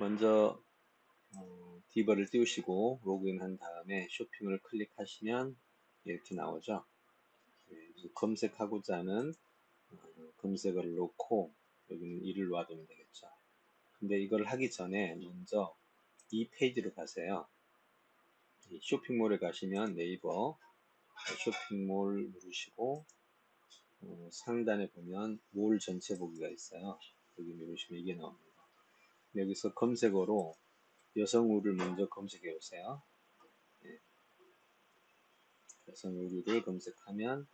먼저 어, 디버를 띄우시고 로그인 한 다음에 쇼핑을 클릭하시면 이렇게 나오죠. 네, 검색하고자 하는 어, 검색어를 놓고 여기는 이를 놔두면 되겠죠. 근데 이걸 하기 전에 먼저 이 페이지로 가세요. 쇼핑몰에 가시면 네이버 쇼핑몰 누르시고 어, 상단에 보면 몰 전체 보기가 있어요. 여기 누르시면 이게 나옵니다. 여기서 검색어로 여성 의류를 먼저 검색해 보세요. 네. 여성 의류를 검색하면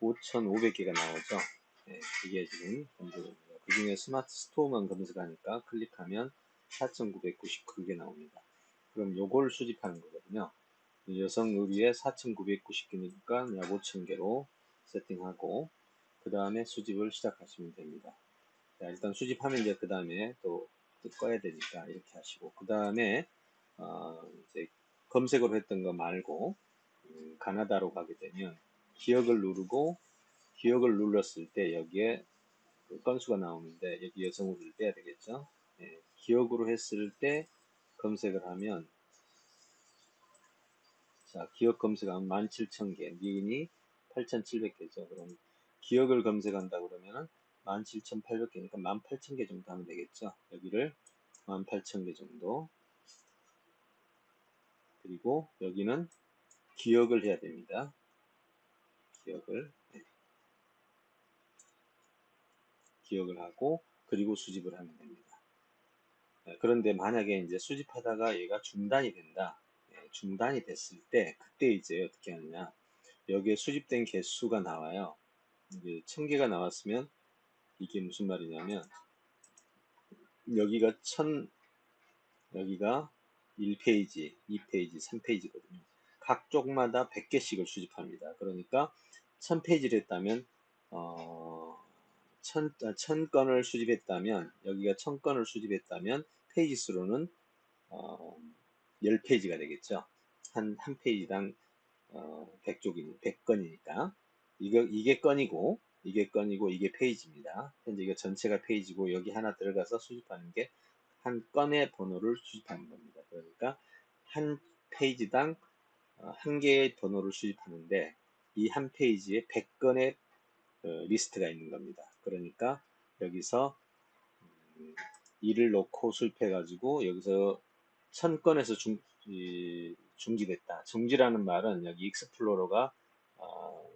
5,500개가 나오죠. 네, 이게 지금 검색어입니다. 그 중에 스마트 스토어만 검색하니까 클릭하면 4,999개 나옵니다. 그럼 요걸 수집하는 거거든요. 여성 의류에 4,999개니까 약 5,000개로 세팅하고 그 다음에 수집을 시작하시면 됩니다. 자, 일단 수집하면 이제 그 다음에 또 꺼야 되니까 이렇게 하시고 그 다음에 어, 이제 검색으로 했던 거 말고 음, 가나다로 가게 되면 기억을 누르고 기억을 눌렀을 때 여기에 그 건수가 나오는데 여기 여성을 떼야 되겠죠. 예, 기억으로 했을 때 검색을 하면 자 기억 검색하면 17,000개 니은이 8,700개죠. 그럼 기억을 검색한다 그러면은 17,800개니까 18,000개 정도 하면 되겠죠. 여기를 18,000개 정도. 그리고 여기는 기억을 해야 됩니다. 기억을. 네. 기억을 하고, 그리고 수집을 하면 됩니다. 네, 그런데 만약에 이제 수집하다가 얘가 중단이 된다. 네, 중단이 됐을 때, 그때 이제 어떻게 하느냐. 여기에 수집된 개수가 나와요. 이제 1000개가 나왔으면 이게 무슨 말이냐면 여기가 천 여기가 1페이지, 2페이지, 3페이지거든요. 각 쪽마다 100개씩을 수집합니다. 그러니까 1000페이지를 했다면 어, 1000, 1000건을 아, 수집했다면 여기가 1000건을 수집했다면 페이지 수로는 어, 10페이지가 되겠죠. 한, 한 페이지당 어, 100쪽이니 100건이니까 이거, 이게 건이고 이게 건이고 이게 페이지입니다. 현재 이거 전체가 페이지고 여기 하나 들어가서 수집하는 게 한 건의 번호를 수집하는 겁니다. 그러니까 한 페이지당 어, 한 개의 번호를 수집하는데 이 한 페이지에 100건의 어, 리스트가 있는 겁니다. 그러니까 여기서 음, 이를 놓고 수입해 가지고 여기서 1000건에서 중, 중지됐다. 중지라는 말은 여기 익스플로러가 어,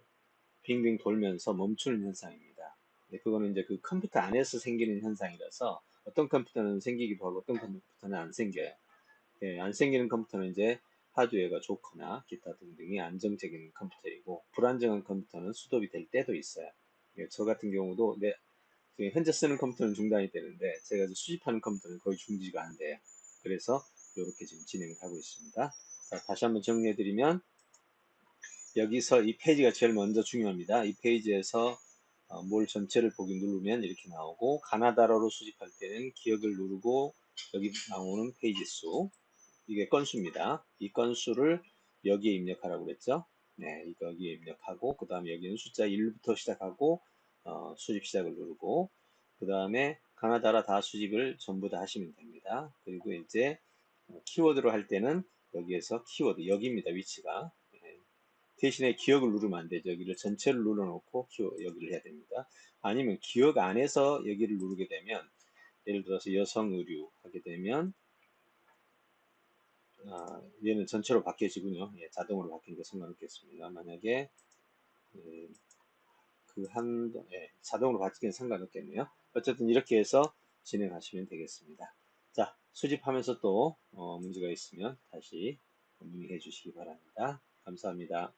빙빙 돌면서 멈추는 현상입니다. 네, 그거는 이제 그 컴퓨터 안에서 생기는 현상이라서 어떤 컴퓨터는 생기기도 하고 어떤 컴퓨터는 안 생겨요. 예, 안 생기는 컴퓨터는 이제 하드웨어가 좋거나 기타 등등이 안정적인 컴퓨터이고 불안정한 컴퓨터는 수동이 될 때도 있어요. 예, 저 같은 경우도 내 현재 쓰는 컴퓨터는 중단이 되는데 제가 수집하는 컴퓨터는 거의 중지가 안 돼요. 그래서 이렇게 지금 진행을 하고 있습니다. 자, 다시 한번 정리해드리면 여기서 이 페이지가 제일 먼저 중요합니다. 이 페이지에서 어, 뭘 전체를 보기 누르면 이렇게 나오고 가나다라로 수집할 때는 기억을 누르고 여기 나오는 페이지 수 이게 건수입니다. 이 건수를 여기에 입력하라고 그랬죠. 네, 여기에 입력하고 그 다음에 여기는 숫자 1부터 시작하고 어, 수집 시작을 누르고 그 다음에 가나다라 다 수집을 전부 다 하시면 됩니다. 그리고 이제 키워드로 할 때는 여기에서 키워드 여기입니다. 위치가 대신에 기억을 누르면 안 되죠. 여기를 전체를 눌러놓고 기억, 여기를 해야 됩니다. 아니면 기억 안에서 여기를 누르게 되면 예를 들어서 여성 의류 하게 되면 아, 얘는 전체로 바뀌어지군요. 예, 자동으로 바뀌는 거 상관없겠습니다. 만약에 예, 그한 예, 자동으로 바뀌는 상관없겠네요. 어쨌든 이렇게 해서 진행하시면 되겠습니다. 자, 수집하면서 또 어, 문제가 있으면 다시 문의해 주시기 바랍니다. 감사합니다.